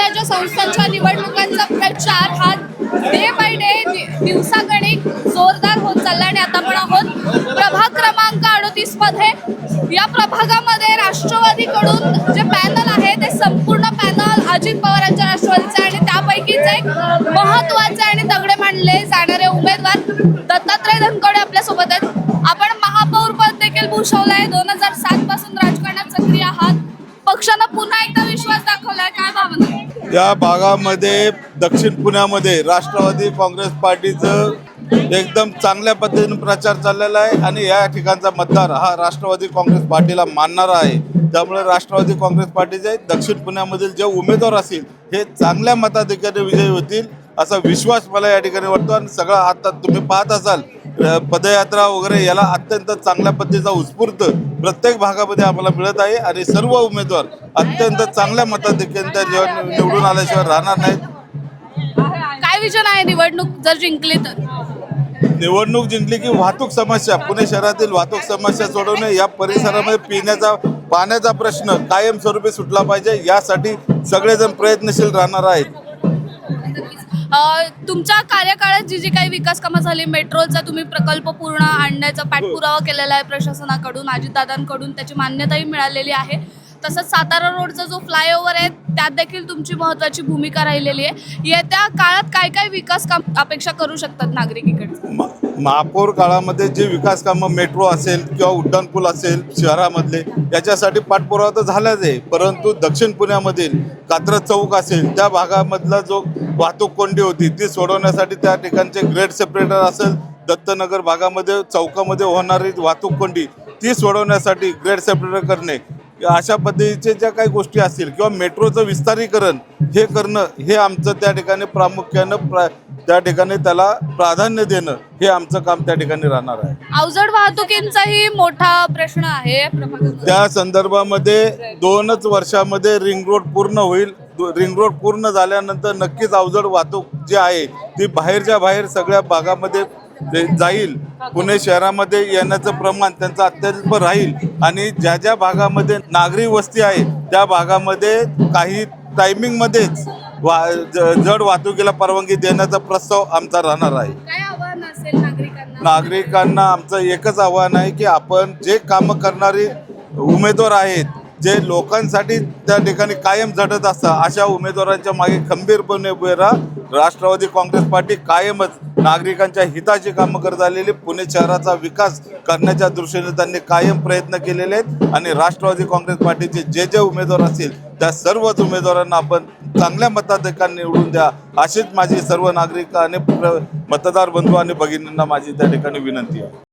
संस्थांच्या निवडणुकांचा प्रचार हा डे बाय डे दिवसागणिक जोरदार होत चालला आणि आता आपण आहोत प्रभाग क्रमांक अडतीसमध्ये. या प्रभागामध्ये राष्ट्रवादीकडून जे पॅनल आहे ते संपूर्ण पॅनल अजित पवारांच्या राष्ट्रवादीचे आणि त्यापैकीच एक महत्त्वाचे आणि दगडे मानले जाणारे उमेदवार दत्तात्रय धनकवडे आपल्यासोबत आहेत. आपण महापौर पद देखील आहे दोन हजार सात पासून राजकारणात सक्रिय आहात. पक्षानं पुन्हा एकदा विश्वास दाखवलाय. काय भावना? या भागामध्ये दक्षिण पुण्यामध्ये राष्ट्रवादी काँग्रेस पार्टीचं एकदम चांगल्या पद्धतीने प्रचार चाललेला आहे आणि या ठिकाणचा मतदार हा राष्ट्रवादी काँग्रेस पार्टीला मानणारा आहे. त्यामुळे राष्ट्रवादी काँग्रेस पार्टीचे दक्षिण पुण्यामधील जे उमेदवार असतील हे चांगल्या मताधिकारी विजयी होतील असा विश्वास मला या ठिकाणी वाटतो आणि सगळं आता तुम्ही पाहत असाल. पदयात्रा वगैरे याला अत्यंत चांगल्या पद्धतीचा उत्स्फूर्त प्रत्येक भागामध्ये आम्हाला मिळत आहे आणि सर्व उमेदवार अत्यंत चांगल्या निवड- निवडून आल्याशिवाय राहणार नाहीत. काय विजन आहे निवडणूक जर जिंकली तर? निवडणूक जिंकली की वाहतूक समस्या पुणे शहरातील वाहतूक समस्या सोडवणे या परिसरामध्ये पिण्याचा पाण्याचा प्रश्न कायमस्वरूपी सुटला पाहिजे यासाठी सगळेजण प्रयत्नशील राहणार आहेत. तुमच्या कार्यकाळात जी जी काही विकास कामं झाली मेट्रोचा तुम्ही प्रकल्प पूर्ण आणण्याचा पाठपुरावा केलेला आहे प्रशासनाकडून अजितदादांकडून त्याची मान्यताही मिळालेली आहे. तसंच सातारा रोडचा जो फ्लायओव्हर आहे त्यात देखील तुमची महत्वाची भूमिका राहिलेली आहे. येत्या काळात काय काय विकास काम अपेक्षा करू शकतात नागरिक इकडे महापौर काळामध्ये जे विकास कामं मेट्रो असेल किंवा उड्डाणपूल असेल शहरामधले याच्यासाठी पाठपुरावा तर झालाच आहे. परंतु दक्षिण पुण्यामधील कात्रज चौक असेल त्या भागामधला जो वाहतूक कोंडी होती ती सोडवण्यासाठी त्या ठिकाणचे ग्रेड सेपरेटर असेल दत्तनगर भागामध्ये चौकामध्ये होणारी वाहतूक कोंडी ती सोडवण्यासाठी ग्रेड सेपरेटर करणे अशा पद्धतीचे ज्या काही गोष्टी असतील किंवा मेट्रोचं विस्तारीकरण हे करणं हे आमचं त्या ठिकाणी प्रामुख्यानं प्रा त्या ठिकाणी त्याला प्राधान्य देणं हे आमचं काम त्या ठिकाणी राहणार आहे. अवजड वाहतुकींचाही मोठा प्रश्न आहे त्या संदर्भामध्ये दोनच वर्षामध्ये रिंग रोड पूर्ण होईल. रिंग रोड पूर्ण झाल्यानंतर नक्कीच अवजड वाहतूक जी आहे ती बाहेरच्या बाहेर सगळ्या भागामध्ये जे जाईल. पुणे शहरामध्ये येण्याचं प्रमाण त्यांचं अत्यल्प राहील. आणि ज्या ज्या भागामध्ये नागरी वस्ती आहे त्या भागामध्ये काही टायमिंगमध्येच वा जड वाहतुकीला परवानगी देण्याचा प्रस्ताव आमचा राहणार आहे. नागरिकांना आमचं एकच आव्हान आहे की आपण जे कामं करणारे उमेदवार आहेत जे लोकांसाठी त्या ठिकाणी कायम झटत असतात अशा उमेदवारांच्या मागे खंबीरपणे उभे राहा. राष्ट्रवादी काँग्रेस पार्टी कायमच नागरिकांच्या हिताची कामं करत आलेली पुणे शहराचा विकास करण्याच्या दृष्टीने त्यांनी कायम प्रयत्न केलेले आहेत. आणि राष्ट्रवादी काँग्रेस पार्टीचे जे जे उमेदवार असतील त्या सर्वच उमेदवारांना आपण चांगल्या मताधिकार निवडून द्या अशीच माझी सर्व नागरिक आणि मतदार बंधू आणि भगिनींना माझी त्या ठिकाणी विनंती आहे.